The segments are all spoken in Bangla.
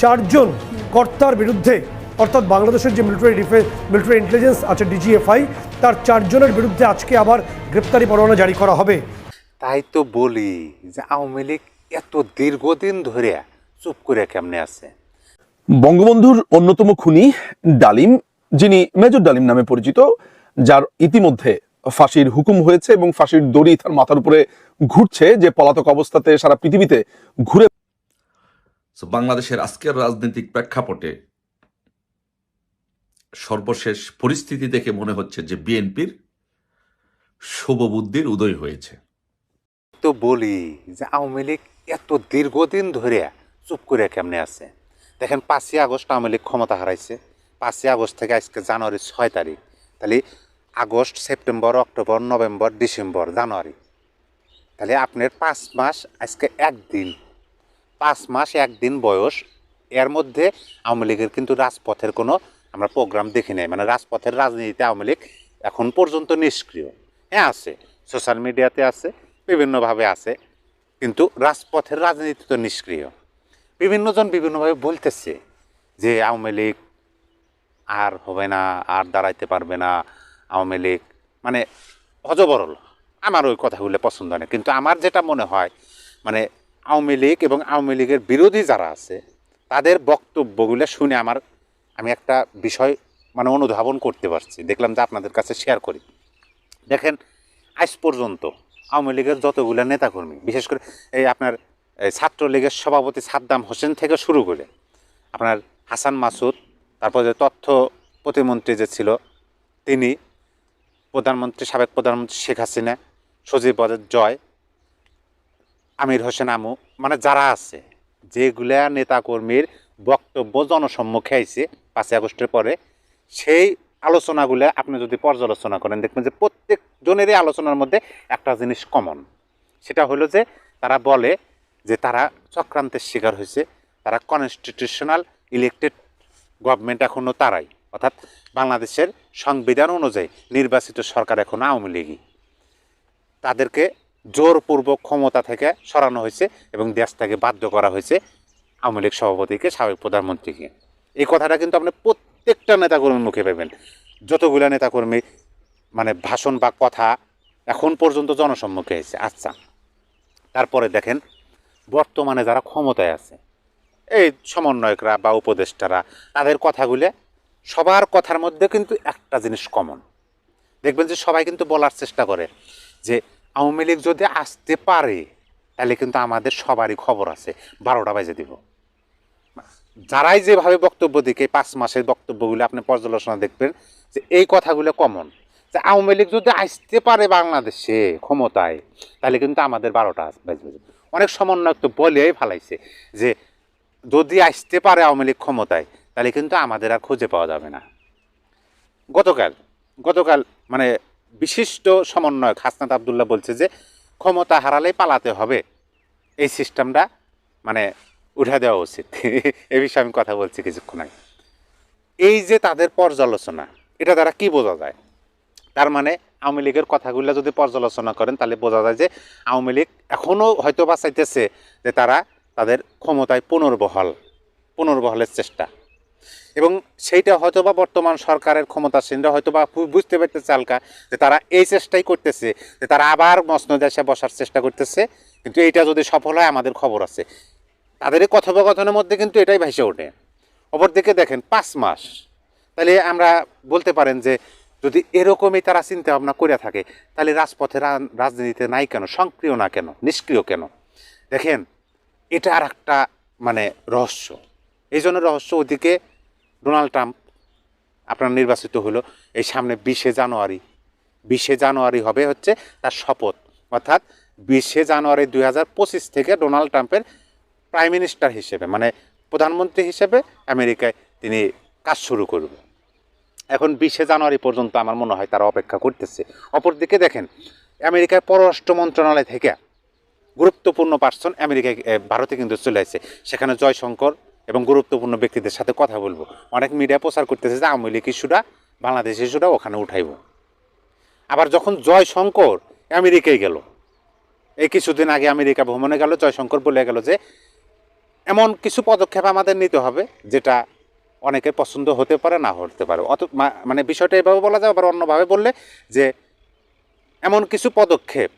চারজন কর্তার বিরুদ্ধে অর্থাৎ বাংলাদেশের যে মিলিটারি ডিফেন্স মিলিটারি ইন্টেলিজেন্স আছে ডিজিএফআই তার চারজনের বিরুদ্ধে আজকে আবার গ্রেপ্তারি পরোয়ানা জারি করা হবে। তাই তো বলি যে আওয়ামী লীগ এত দীর্ঘদিন ধরে চুপ করে কেমনে আছে? বঙ্গবন্ধুর অন্যতম খুনি ডালিম যিনি মেজর ডালিম নামে পরিচিত যার ইতিমধ্যে ফাঁসির হুকুম হয়েছে এবং ফাঁসির দড়ি তার মাথার উপরে ঘুরছে যে পলাতক অবস্থাতে সারা পৃথিবীতে ঘুরে So, বাংলাদেশের আজকের রাজনৈতিক প্রেক্ষাপটে সর্বশেষ পরিস্থিতি দেখে মনে হচ্ছে যে বিএনপির শুভবুদ্ধির উদয় হয়েছে। তো বলি যে আওয়ামী লীগ এত দীর্ঘদিন ধরে চুপ করে কেমনে আছে? দেখেন পাঁচই আগস্ট আওয়ামী লীগ ক্ষমতা হারাইছে। পাঁচই আগস্ট থেকে আজকে জানুয়ারি ছয় তারিখ। তাহলে August September October November December January. তাহলে আপনার পাঁচ মাস আজকে একদিন। পাঁচ মাস একদিন বয়স, এর মধ্যে আওয়ামী লীগের কিন্তু রাজপথের কোনো আমরা প্রোগ্রাম দেখি নাই। মানে রাজপথের রাজনীতিতে আওয়ামী লীগ এখন পর্যন্ত নিষ্ক্রিয়। হ্যাঁ আছে। সোশ্যাল মিডিয়াতে আছে, বিভিন্নভাবে আছে। কিন্তু রাজপথের রাজনীতি তো নিষ্ক্রিয়। বিভিন্নজন বিভিন্নভাবে বলতেছে যে আওয়ামী লীগ আর হবে না, আর দাঁড়াইতে পারবে না আওয়ামী লীগ। মানে অজবরল। আমার ওই কথাগুলো পছন্দ হয় না। কিন্তু আমার যেটা মনে হয় মানে আওয়ামী লীগ এবং আওয়ামী লীগের বিরোধী যারা আছে, তাদের বক্তব্যগুলো শুনে আমার, আমি একটা বিষয় মানে অনুধাবন করতে পারছি। দেখলাম যে আপনাদের কাছে শেয়ার করি। দেখেন, আজ পর্যন্ত আওয়ামী লীগের যতগুলো নেতাকর্মী, বিশেষ করে এই আপনার ছাত্রলীগের সভাপতি সাদ্দাম হোসেন থেকে শুরু করে আপনার হাসান মাসুদ, তারপর যে তথ্য প্রতিমন্ত্রী যে ছিল, তিনি প্রধানমন্ত্রী, সাবেক প্রধানমন্ত্রী শেখ হাসিনা, সজীব জয় আমির হোসেন আমু মানে যারা আছে, যেগুলা নেতাকর্মীর বক্তব্য জনসম্মুখে আইছে পাঁচই আগস্টের পরে, সেই আলোচনাগুলো আপনি যদি পর্যালোচনা করেন, দেখবেন যে প্রত্যেক জনেরই আলোচনার মধ্যে একটা জিনিস কমন সেটা হলো যে, তারা বলে যে তারা চক্রান্তের শিকার হয়েছে তারা কনস্টিটিউশনাল ইলেকটেড গভর্নমেন্ট এখনও তারাই, অর্থাৎ বাংলাদেশের সংবিধান অনুযায়ী নির্বাচিত সরকার এখনও আওয়ামী লীগই। তাদেরকে জোরপূর্বক ক্ষমতা থেকে সরানো হয়েছে এবং দেশ থেকে বাধ্য করা হয়েছে আওয়ামী লীগ সভাপতিকে, সাবেক প্রধানমন্ত্রীকে। এই কথাটা কিন্তু আপনি প্রত্যেকটা নেতাকর্মীর মুখে পাবেন। যতগুলো নেতাকর্মী মানে ভাষণ বা কথা এখন পর্যন্ত জনসম্মুখে হয়েছে আচ্ছা তারপরে দেখেন, বর্তমানে যারা ক্ষমতায় আছে, এই সমন্বয়করা বা উপদেষ্টারা, তাদের কথাগুলো সবার কথার মধ্যে কিন্তু একটা জিনিস কমন দেখবেন যে সবাই কিন্তু বলার চেষ্টা করে যে আওয়ামী লীগ যদি আসতে পারে, তাহলে কিন্তু আমাদের সবারই খবর আছে, বারোটা বাজে দিব। যারাই যেভাবে বক্তব্য দিকে পাঁচ মাসের বক্তব্যগুলো আপনি পর্যালোচনা দেখবেন, যে এই কথাগুলো কমন। যে আওয়ামী লীগ যদি আসতে পারে বাংলাদেশে ক্ষমতায়, তাহলে কিন্তু আমাদের বারোটা বাজবে অনেক সমন্বয়ক তো বলেই ফালাইছে যে যদি আসতে পারে আওয়ামী লীগ ক্ষমতায়, তাহলে কিন্তু আমাদের আর খুঁজে পাওয়া যাবে না। গতকাল গতকাল মানে বিশিষ্ট সমন্বয়ক হাসনাত আবদুল্লাহ বলছে যে, ক্ষমতা হারালেই পালাতে হবে। এই সিস্টেমটা মানে উঠে দেওয়া উচিত। এ বিষয়ে আমি কথা বলছি কিছুক্ষণ আগে। এই যে তাদের পর্যালোচনা, এটা দ্বারা কি বোঝা যায়? তার মানে আওয়ামী লীগের কথাগুলো যদি পর্যালোচনা করেন, তাহলে বোঝা যায় যে, আওয়ামী লীগ এখনও হয়তো বা চাইতেছে যে তারা তাদের ক্ষমতায় পুনর্বহাল, পুনর্বহলের চেষ্টা। এবং সেইটা হয়তো বা বর্তমান সরকারের ক্ষমতাসীনরা হয়তো বা বুঝতে পারতেছে হালকা যে তারা এই চেষ্টাই করতেছে, যে তারা আবার মসনদে এসে বসার চেষ্টা করতেছে। কিন্তু এইটা যদি সফল হয়, আমাদের খবর আছে। তাদের এই কথোপকথনের মধ্যে কিন্তু এটাই ভেসে ওঠে। অপরদিকে দেখেন, পাঁচ মাস। তাহলে আমরা বলতে পারেন যে যদি এরকমই তারা চিন্তা ভাবনা করে থাকে, তাহলে রাজপথে রাজনীতিতে নাই কেন? সক্রিয় না কেন? নিষ্ক্রিয় কেন? দেখেন, এটা আর একটা মানে রহস্য। এই জন্য রহস্য ওদিকে ডোনাল্ড ট্রাম্প আপনার নির্বাচিত হলো, এই সামনে বিশে জানুয়ারি। বিশে জানুয়ারি হবে হচ্ছে তার শপথ। অর্থাৎ বিশে জানুয়ারি দুই হাজার পঁচিশ থেকে ডোনাল্ড ট্রাম্পের প্রাইম মিনিস্টার হিসেবে মানে প্রধানমন্ত্রী হিসেবে আমেরিকায় তিনি কাজ শুরু করবে। এখন বিশে জানুয়ারি পর্যন্ত আমার মনে হয় তারা অপেক্ষা করতেছে। অপরদিকে দেখেন আমেরিকায় পররাষ্ট্র মন্ত্রণালয় থেকে গুরুত্বপূর্ণ পার্সন আমেরিকায় ভারতে কিন্তু চলে আসছে। সেখানে জয়শঙ্কর এবং গুরুত্বপূর্ণ ব্যক্তিদের সাথে কথা বলব। অনেক মিডিয়া প্রচার করতেছে যে আওয়ামী লীগ ইস্যুটা বাংলাদেশ ইস্যুটা ওখানে উঠাইব। আবার যখন জয়শঙ্কর আমেরিকায় গেল, এই কিছুদিন আগে আমেরিকা ভ্রমণে গেল, জয়শঙ্কর বলে গেল যে, এমন কিছু পদক্ষেপ আমাদের নিতে হবে, যেটা অনেকের পছন্দ হতে পারে, না হতে পারে। অত মানে বিষয়টা এভাবে বলা যায়, আবার অন্যভাবে বললে যে, এমন কিছু পদক্ষেপ,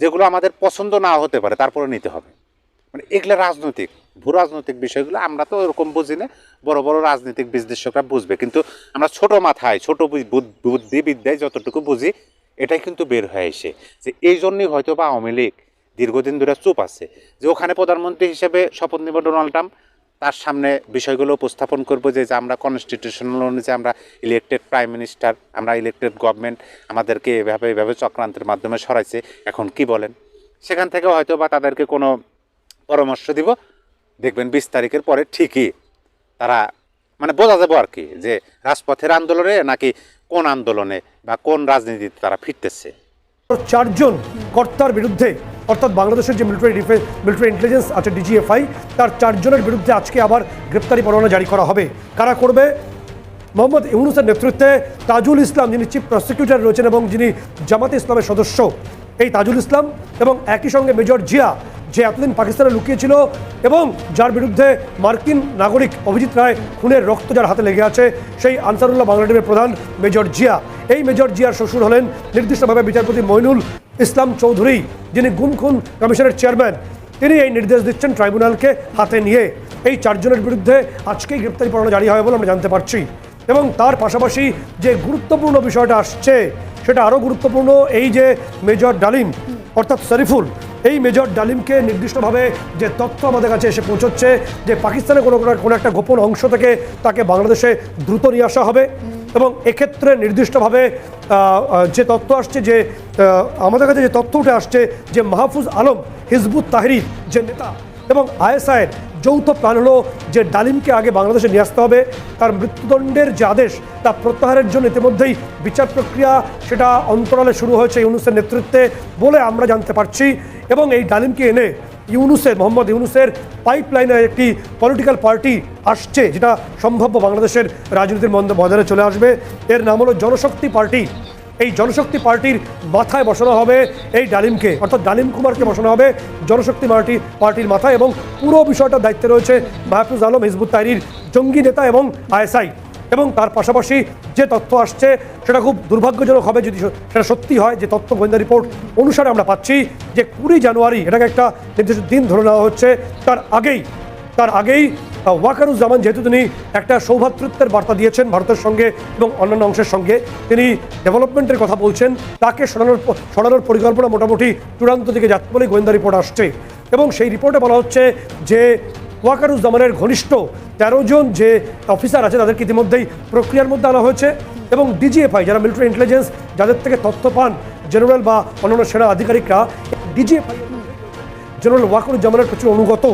যেগুলো আমাদের পছন্দ না হতে পারে, তারপরে নিতে হবে। মানে এগুলো রাজনৈতিক। ভূ রাজনৈতিক বিষয়গুলো আমরা তো ওরকম বুঝি না। বড় বড় রাজনৈতিক বিশ্লেষকরা বুঝবে। কিন্তু আমরা ছোট মাথায়, ছোট বুদ্ধিবিদ্যায় যতটুকু বুঝি, এটাই কিন্তু বের হয়ে এসে যে এই জন্যই হয়তো বা আওয়ামী লীগ দীর্ঘদিন ধরে চুপ আছে। যে ওখানে প্রধানমন্ত্রী হিসেবে শপথ নেব ডোনাল্ড ট্রাম্প, তার সামনে বিষয়গুলো উপস্থাপন করব যে আমরা কনস্টিটিউশনাল অনুযায়ী আমরা ইলেকটেড প্রাইম মিনিস্টার আমরা ইলেকটেড গভর্নমেন্ট আমাদেরকে এভাবে এভাবে চক্রান্তের মাধ্যমে সরাইছে। এখন কি বলেন? সেখান থেকে হয়তো বা তাদেরকে কোনো পরামর্শ দিব। দেখবেন বিশ তারিখের পরে ঠিকই তারা মানে বোঝা যাব আর কি যে রাজপথের আন্দোলনে নাকি কোন আন্দোলনে বা কোন রাজনীতিতে তারা ফিরতেছে। চারজন কর্তার বিরুদ্ধে, অর্থাৎ বাংলাদেশের যে মিলিটারি ডিফেন্স মিলিটারি ইন্টেলিজেন্স আছে ডিজিএফআই তার চারজনের বিরুদ্ধে আজকে আবার গ্রেপ্তারি পরোয়ানা জারি করা হবে। কারা করবে? মোহাম্মদ ইউনুসের নেতৃত্বে তাজুল ইসলাম, যিনি চিফ প্রসিকিউটর রয়েছেন এবং যিনি জামাতে ইসলামের সদস্য, এই তাজুল ইসলাম এবং একই সঙ্গে মেজর জিয়া যে এতদিন পাকিস্তানে লুকিয়েছিল এবং যার বিরুদ্ধে মার্কিন নাগরিক অভিজিৎ রায় খুনের রক্ত যার হাতে লেগে আছে, সেই আনসারুল্লাহ বাংলা টিমের প্রধান মেজর জিয়া। এই মেজর জিয়ার শ্বশুর হলেন নির্দিষ্টভাবে বিচারপতি মইনুল ইসলাম চৌধুরী, যিনি গুম খুন কমিশনের চেয়ারম্যান। তিনি এই নির্দেশ দিচ্ছেন ট্রাইব্যুনালকে হাতে নিয়ে। এই চারজনের বিরুদ্ধে আজকেই গ্রেপ্তারি পরোয়ানা জারি হবে বলে আমরা জানতে পারছি। এবং তার পাশাপাশি যে গুরুত্বপূর্ণ বিষয়টা আসছে, সেটা আরও গুরুত্বপূর্ণ, এই যে মেজর ডালিম, অর্থাৎ শরীফুল এই মেজর ডালিমকে নির্দিষ্টভাবে যে তথ্য আমাদের কাছে এসে পৌঁছচ্ছে যে পাকিস্তানে কোনো কোনো- একটা গোপন অংশ থেকে তাকে বাংলাদেশে দ্রুত নিয়ে আসা হবে এবং এক্ষেত্রে নির্দিষ্টভাবে যে তথ্য আসছে যে আমাদের কাছে যে তথ্য উঠে আসছে যে মাহফুজ আলম হিজবুত তাহরির যে নেতা এবং আইএসআইয়ের যৌথ প্ল্যান হলো যে ডালিমকে আগে বাংলাদেশে নিয়ে আসতে হবে। তার মৃত্যুদণ্ডের যে আদেশ, তা প্রত্যাহারের জন্য ইতিমধ্যেই বিচার প্রক্রিয়া সেটা অন্তরালে শুরু হয়েছে ইউনুসের নেতৃত্বে বলে আমরা জানতে পারছি। এবং এই ডালিমকে এনে ইউনুসের, মোহাম্মদ ইউনুসের পাইপলাইনে একটি পলিটিক্যাল পার্টি আসছে, যেটা সম্ভাব্য বাংলাদেশের রাজনীতির মন্দ ময়দানে চলে আসবে। এর নাম হলো জনশক্তি পার্টি। এই জনশক্তি পার্টির মাথায় বসানো হবে এই ডালিমকে, অর্থাৎ ডালিম কুমারকে বসানো হবে জনশক্তি পার্টি পার্টির মাথায় এবং পুরো বিষয়টার দায়িত্বে রয়েছে মাহফুজ আলম, হিজবুত তাহরির জঙ্গি নেতা এবং আইএসআই। এবং তার পাশাপাশি যে তথ্য আসছে সেটা খুব দুর্ভাগ্যজনক হবে যদি সেটা সত্যি হয়, যে তথ্য গোয়েন্দা রিপোর্ট অনুসারে আমরা পাচ্ছি যে কুড়ি জানুয়ারি, এটাকে একটা নির্দিষ্ট দিন ধরে নেওয়া হচ্ছে, তার আগেই তার আগেই ওয়াকারুজ্জামান যেহেতু তিনি একটা সৌভাতৃত্বের বার্তা দিয়েছেন ভারতের সঙ্গে এবং অন্যান্য অংশের সঙ্গে, তিনি ডেভেলপমেন্টের কথা বলছেন, তাকে সরানোর সরানোর পরিকল্পনা মোটামুটি চূড়ান্ত দিকে যাচ্ছে বলে গোয়েন্দা রিপোর্ট আসছে। এবং সেই রিপোর্টে বলা হচ্ছে যে, ওয়াকারুজ্জামানের ঘনিষ্ঠ তেরো জন যে অফিসার আছে, তাদেরকে ইতিমধ্যেই প্রক্রিয়ার মধ্যে আনা হয়েছে এবং ডিজিএফআই, যারা মিলিটারি ইন্টেলিজেন্স, যাদের থেকে তথ্য পান জেনারেল বা অন্যান্য সেনা আধিকারিকরা ডিজিএফআই জেনারেল ওয়াকুরুজ্জামানের প্রচুর অনুগত।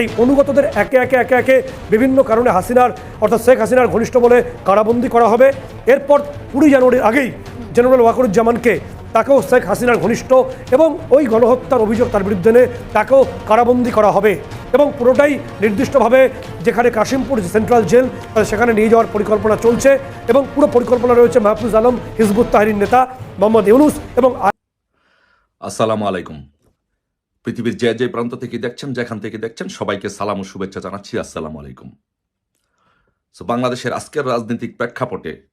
এই অনুগতদের একে একে একে একে বিভিন্ন কারণে হাসিনার, অর্থাৎ শেখ হাসিনার ঘনিষ্ঠ বলে কারাবন্দি করা হবে। এরপর কুড়ি জানুয়ারির আগেই জেনারেল ওয়াকুরুজ্জামানকে তাকেও শেখ হাসিনার ঘনিষ্ঠ এবং ওই গণহত্যার অভিযোগ তার বিরুদ্ধে এনে তাকেও কারাবন্দি করা হবে এবং পুরোটাই নির্দিষ্টভাবে যেখানে কাশিমপুর সেন্ট্রাল জেল সেখানে নিয়ে যাওয়ার পরিকল্পনা চলছে এবং পুরো পরিকল্পনা রয়েছে মাহফুজ আলম, হিজবুত তাহরির নেতা মোহাম্মদ ইউনুস এবং আসসালামু আলাইকুম। পৃথিবীর যে যে প্রান্ত থেকে দেখছেন যেখান থেকে দেখছেন সবাইকে সালাম ও শুভেচ্ছা জানাচ্ছি। আসসালামু আলাইকুম। So, বাংলাদেশের আজকের রাজনৈতিক প্রেক্ষাপটে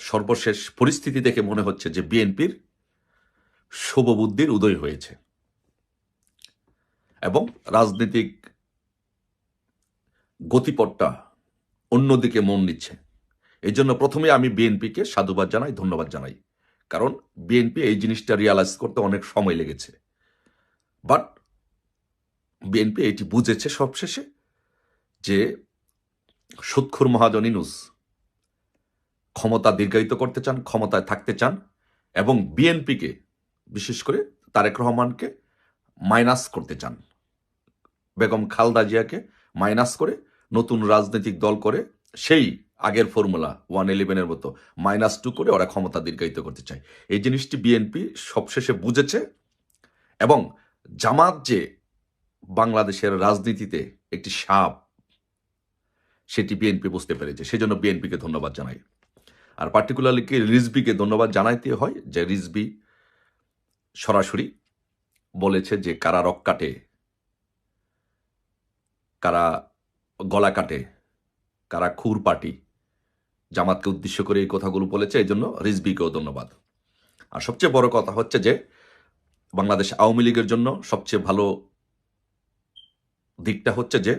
সর্বশেষ পরিস্থিতি দেখে মনে হচ্ছে যে বিএনপির শুভবুদ্ধির উদয় হয়েছে। এবং রাজনৈতিক গতিপথটা অন্যদিকে মন নিচ্ছে এই জন্য প্রথমে আমি বিএনপিকে সাধুবাদ জানাই ধন্যবাদ জানাই। কারণ বিএনপি এই জিনিসটা রিয়ালাইজ করতে অনেক সময় লেগেছে। বাট বিএনপি এটি বুঝেছে সবশেষে যে সুৎখুর মহাজন ইনুস ক্ষমতা দীর্ঘায়িত করতে চান, ক্ষমতায় থাকতে চান এবং বিএনপিকে, বিশেষ করে তারেক রহমানকে মাইনাস করতে চান। বেগম খালদা জিয়াকে মাইনাস করে নতুন রাজনৈতিক দল করে সেই আগের ফর্মুলা ওয়ান ইলেভেনের মতো মাইনাস টু করে ওরা ক্ষমতা দীর্ঘায়িত করতে চায়। এই জিনিসটি বিএনপি সবশেষে বুঝেছে এবং জামাত যে বাংলাদেশের রাজনীতিতে একটি সাপ, সেটি বিএনপি বুঝতে পেরেছে। সেজন্য বিএনপিকে ধন্যবাদ জানাই। আর পার্টিকুলারলি কি রিজবিকে ধন্যবাদ জানাইতে হয় যে রিজবি সরাসরি বলেছে যে কারা রক কাটে, কারা গলা কাটে, কারা খুর পাটি জামাতকে উদ্দেশ্য করে এই কথাগুলো বলেছে, এই জন্য রিজবিকেও ধন্যবাদ। আর সবচেয়ে বড় কথা হচ্ছে যে, বাংলাদেশ আওয়ামী লীগের জন্য সবচেয়ে ভালো দিকটা হচ্ছে যে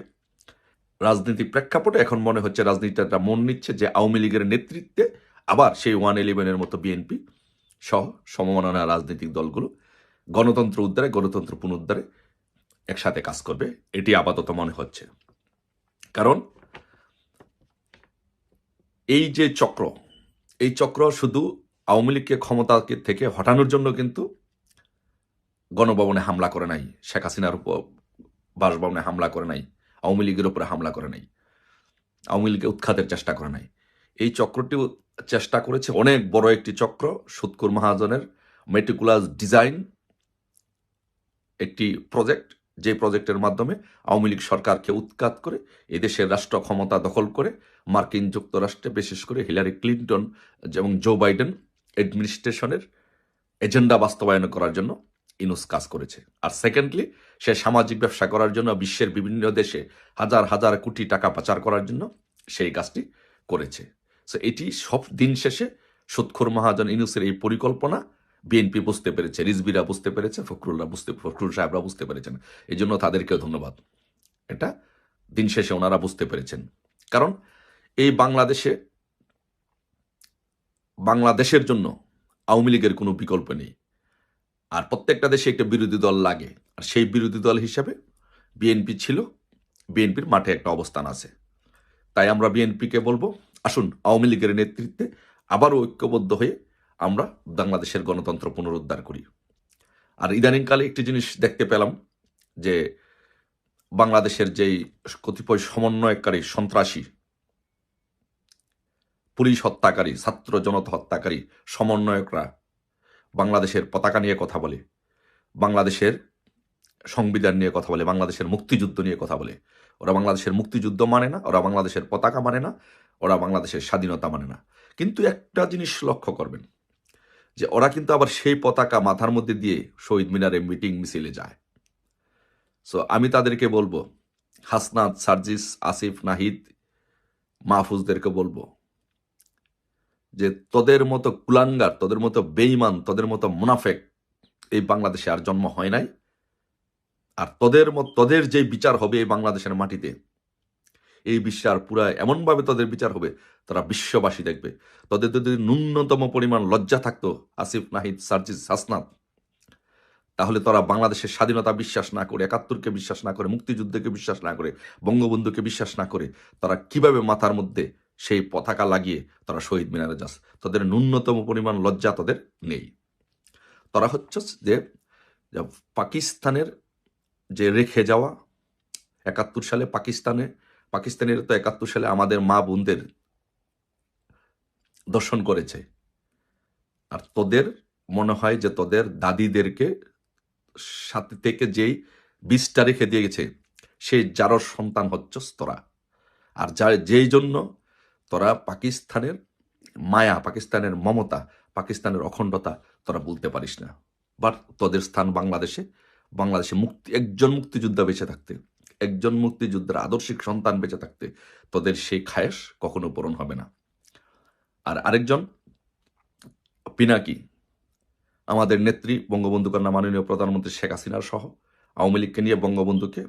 রাজনীতি প্রেক্ষাপটে এখন মনে হচ্ছে রাজনীতিটা মন নিচ্ছে যে আওয়ামী লীগের নেতৃত্বে আবার সেই ওয়ান ইলেভেনের মতো বিএনপি সহ সমমাননা রাজনৈতিক দলগুলো গণতন্ত্র উদ্ধারে, গণতন্ত্র পুনরুদ্ধারে একসাথে কাজ করবে। এটি আপাতত মনে হচ্ছে। কারণ এই যে চক্র, এই চক্র শুধু আওয়ামী লীগকে ক্ষমতা থেকে হটানোর জন্য কিন্তু গণভবনে হামলা করে নাই, শেখ হাসিনার উপর বাসভবনে হামলা করে নাই, আওয়ামী লীগের উপরে হামলা করে নাই, আওয়ামী লীগকে উৎখাতের চেষ্টা করে নাই। এই চক্রটি চেষ্টা করেছে অনেক বড় একটি চক্র, সুৎকুর মহাজনের মেটিকুলাস ডিজাইন একটি প্রজেক্ট যে প্রজেক্টের মাধ্যমে আওয়ামী লীগ সরকারকে উৎখাত করে এদেশের রাষ্ট্র ক্ষমতা দখল করে, মার্কিন যুক্তরাষ্ট্রে, বিশেষ করে হিলারি ক্লিন্টন এবং জো বাইডেন অ্যাডমিনিস্ট্রেশনের এজেন্ডা বাস্তবায়ন করার জন্য ইনুস কাজ করেছে। আর সেকেন্ডলি, সে সামাজিক ব্যবসা করার জন্য বিশ্বের বিভিন্ন দেশে হাজার হাজার কোটি টাকা পাচার করার জন্য সেই কাজটি করেছে। সো এটি সব দিন শেষে সুৎখুর মহাজন ইনুসের এই পরিকল্পনা বিএনপি বুঝতে পেরেছে রিজবিরা বুঝতে পেরেছে ফখরুল্লাহ বুঝতে, ফখরুল সাহেবরা বুঝতে পেরেছেন। এই জন্য তাদেরকেও ধন্যবাদ। এটা দিন শেষে ওনারা বুঝতে পেরেছেন। কারণ এই বাংলাদেশে, বাংলাদেশের জন্য আওয়ামী লীগের কোনো বিকল্প নেই। আর প্রত্যেকটা দেশে একটা বিরোধী দল লাগে। আর সেই বিরোধী দল হিসাবে বিএনপি ছিল বিএনপির মাঠে একটা অবস্থান আছে। তাই আমরা বিএনপিকে বলব, আসুন আওয়ামী লীগের নেতৃত্বে আবারও ঐক্যবদ্ধ হয়ে আমরা বাংলাদেশের গণতন্ত্র পুনরুদ্ধার করি। আর ইদানিংকালে একটি জিনিস দেখতে পেলাম যে বাংলাদেশের যেই কতিপয় সমন্বয়কারী সন্ত্রাসী, পুলিশ হত্যাকারী, ছাত্র জনতা হত্যাকারী, সমন্বয়করা বাংলাদেশের পতাকা নিয়ে কথা বলে, বাংলাদেশের সংবিধান নিয়ে কথা বলে, বাংলাদেশের মুক্তিযুদ্ধ নিয়ে কথা বলে। ওরা বাংলাদেশের মুক্তিযুদ্ধ মানে না, ওরা বাংলাদেশের পতাকা মানে না, ওরা বাংলাদেশের স্বাধীনতা মানে না। কিন্তু একটা জিনিস লক্ষ্য করবেন যে ওরা কিন্তু আবার সেই পতাকা মাথার মধ্যে দিয়ে শহীদ মিনারে মিটিং মিছিলে যায়। সো আমি তাদেরকে বলব, হাসনাত, সার্জিস, আসিফ, নাহিদ, মাহফুজদেরকে বলব যে তোদের মতো কুলাঙ্গার, তোদের মতো বেইমান তোদের মতো মুনাফেক এই বাংলাদেশে আর জন্ম হয় নাই। আর তোদের মত, তোদের যে বিচার হবে এই বাংলাদেশের মাটিতে এই বিচার পুরা এমনভাবে তাদের বিচার হবে, তারা বিশ্ববাসী দেখবে। তোদের যদি ন্যূনতম পরিমাণ লজ্জা থাকতো, আসিফ, নাহিদ, সার্জিস, হাসনাত, তাহলে তারা বাংলাদেশের স্বাধীনতা বিশ্বাস না করে, একাত্তরকে বিশ্বাস না করে, মুক্তিযুদ্ধকে বিশ্বাস না করে, বঙ্গবন্ধুকে বিশ্বাস না করে, তারা কীভাবে মাথার মধ্যে সেই পতাকা লাগিয়ে তারা শহীদ মিনারে যাস তাদের ন্যূনতম পরিমাণ লজ্জা তাদের নেই। তারা হচ্ছে যে পাকিস্তানের যে রেখে যাওয়া, একাত্তর সালে পাকিস্তানে পাকিস্তানের তো একাত্তর সালে আমাদের মা বোনদের দর্শন করেছে। আর তোদের মনে হয় যে তোদের দাদিদেরকে সাথে থেকে যেই বীজটা রেখে দিয়ে গেছে, সেই যারও সন্তান হচ্ছে তোরা। আর যা যেই জন্য তোরা পাকিস্তানের মায়া, পাকিস্তানের মমতা, পাকিস্তানের অখণ্ডতা তোরা বলতে পারিস না। বাট তোদের স্থান বাংলাদেশে বাংলাদেশে মুক্তি, একজন মুক্তিযোদ্ধা বেঁচে থাকতে। একজন মুক্তিযোদ্ধার আদর্শিক সন্তান বেঁচে থাকতে তাদের সেই খায়েশ কখনো পূরণ হবে না। আর আরেকজন, পিনাকি, আমাদের নেত্রী বঙ্গবন্ধু কন্যা মাননীয় প্রধানমন্ত্রী শেখ হাসিনার সহ আওয়ামী লীগকে নিয়ে বঙ্গবন্ধুকে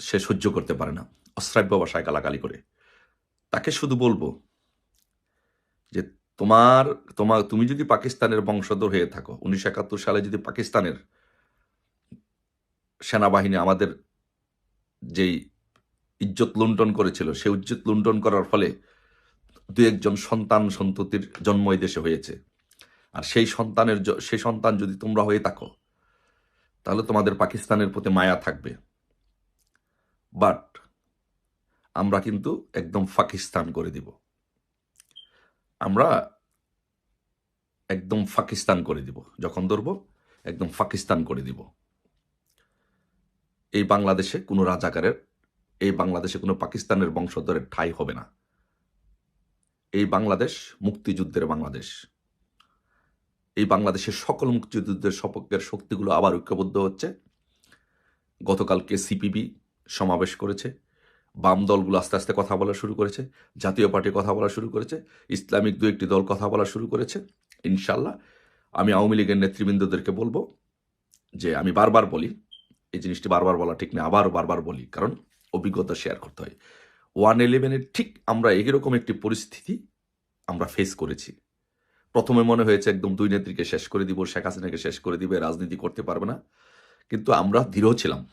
সে সহ্য করতে পারে না, অশ্রাব্য ভাষায় গালাগালি করে। তাকে শুধু বলব যে তোমার তোমার তুমি যদি পাকিস্তানের বংশধর হয়ে থাকো, উনিশশো একাত্তর সালে যদি পাকিস্তানের সেনাবাহিনী আমাদের যেই ইজ্জত লুণ্ঠন করেছিল সে ইজ্জত লুণ্ঠন করার ফলে দু একজন সন্তান সন্ততির জন্ম এই দেশে হয়েছে। আর সেই সন্তানের সেই সন্তান যদি তোমরা হয়ে থাকো, তাহলে তোমাদের পাকিস্তানের প্রতি মায়া থাকবে। বাট আমরা কিন্তু একদম পাকিস্তান করে দিব। আমরা একদম পাকিস্তান করে দিব। যখন ধরবো, একদম পাকিস্তান করে দিব। এই বাংলাদেশে কোনো রাজাকারের, এই বাংলাদেশে কোনো পাকিস্তানের বংশধরের ঠাঁই হবে না। এই বাংলাদেশ মুক্তিযুদ্ধের বাংলাদেশ। এই বাংলাদেশের সকল মুক্তিযুদ্ধের সপক্ষের শক্তিগুলো আবার ঐক্যবদ্ধ হচ্ছে। গতকালকে সিপিবি সমাবেশ করেছে। বাম দলগুলো আস্তে আস্তে কথা বলা শুরু করেছে। জাতীয় পার্টি কথা বলা শুরু করেছে। ইসলামিক দু একটি দল কথা বলা শুরু করেছে। ইনশাল্লাহ আমি আওয়ামী লীগের নেতৃবৃন্দদেরকে বলব যে আমি বারবার বলি এই জিনিসটি বারবার বলা ঠিক না আবারও বারবার বলি, কারণ অভিজ্ঞতা শেয়ার করতে হয়। ওয়ান ইলেভেনের ঠিক আমরা এরকম একটি পরিস্থিতি আমরা ফেস করেছি। প্রথমে মনে হয়েছে একদম দুই নেত্রীকে শেষ করে দিব, শেখ হাসিনাকে শেষ করে দিবে, রাজনীতি করতে পারবে না। কিন্তু আমরা দৃঢ় ছিলাম,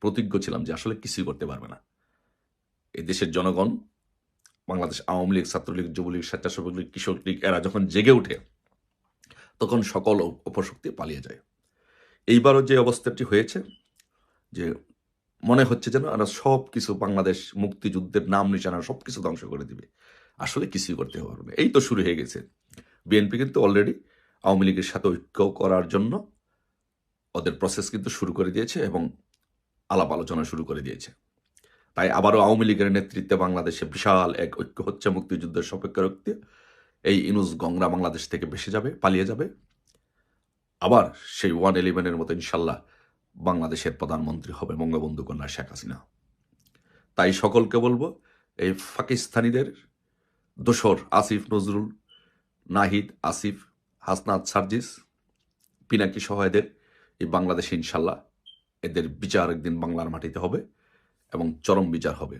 প্রতিজ্ঞ ছিলাম যে আসলে কিছুই করতে পারবে না। এই দেশের জনগণ, বাংলাদেশ আওয়ামী লীগ, ছাত্রলীগ, যুবলীগ স্বেচ্ছাসেবক লীগ কৃষক লীগ, এরা যখন জেগে ওঠে, তখন সকল অপ- অপশক্তি পালিয়ে যায়। এইবারও যে অবস্থাটি হয়েছে যে মনে হচ্ছে যেন এরা সব কিছু বাংলাদেশ মুক্তিযুদ্ধের নাম নিশানা সব কিছু ধ্বংস করে দিবে। আসলে কিছুই করতে পারবে না। এই তো শুরু হয়ে গেছে। বিএনপি কিন্তু অলরেডি আওয়ামী লীগের সাথে ঐক্য করার জন্য ওদের প্রসেস কিন্তু শুরু করে দিয়েছে এবং আলাপ আলোচনা শুরু করে দিয়েছে। তাই আবারও আওয়ামী লীগের নেতৃত্বে বাংলাদেশে বিশাল এক ঐক্য হচ্ছে মুক্তিযুদ্ধের সপক্ষে রক্তে। এই ইনুস গংরা বাংলাদেশ থেকে ভেসে যাবে, পালিয়ে যাবে। আবার সেই ওয়ান ইলেভেনের মতো ইনশাল্লাহ বাংলাদেশের প্রধানমন্ত্রী হবে বঙ্গবন্ধু কন্যা শেখ হাসিনা। তাই সকলকে বলব, এই পাকিস্তানিদের দোসর আসিফ নজরুল, নাহিদ আসিফ, হাসনাত সার্জিস, পিনাকি সহায়দের এই বাংলাদেশে ইনশাল্লাহ এদের বিচার একদিন বাংলার মাটিতে হবে এবং চরম বিচার হবে।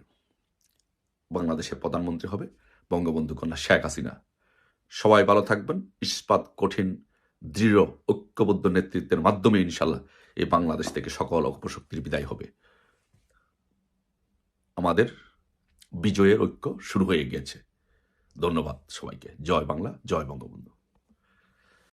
বাংলাদেশের প্রধানমন্ত্রী হবে বঙ্গবন্ধু কন্যা শেখ হাসিনা। সবাই ভালো থাকবেন, ইস্পাত কঠিন, দৃঢ়, ঐক্যবদ্ধ নেতৃত্বের মাধ্যমে ইনশাল্লাহ এই বাংলাদেশ থেকে সকল অপশক্তির বিদায় হবে। আমাদের বিজয়ের ঐক্য শুরু হয়ে গিয়েছে ধন্যবাদ সবাইকে। জয় বাংলা, জয় বঙ্গবন্ধু।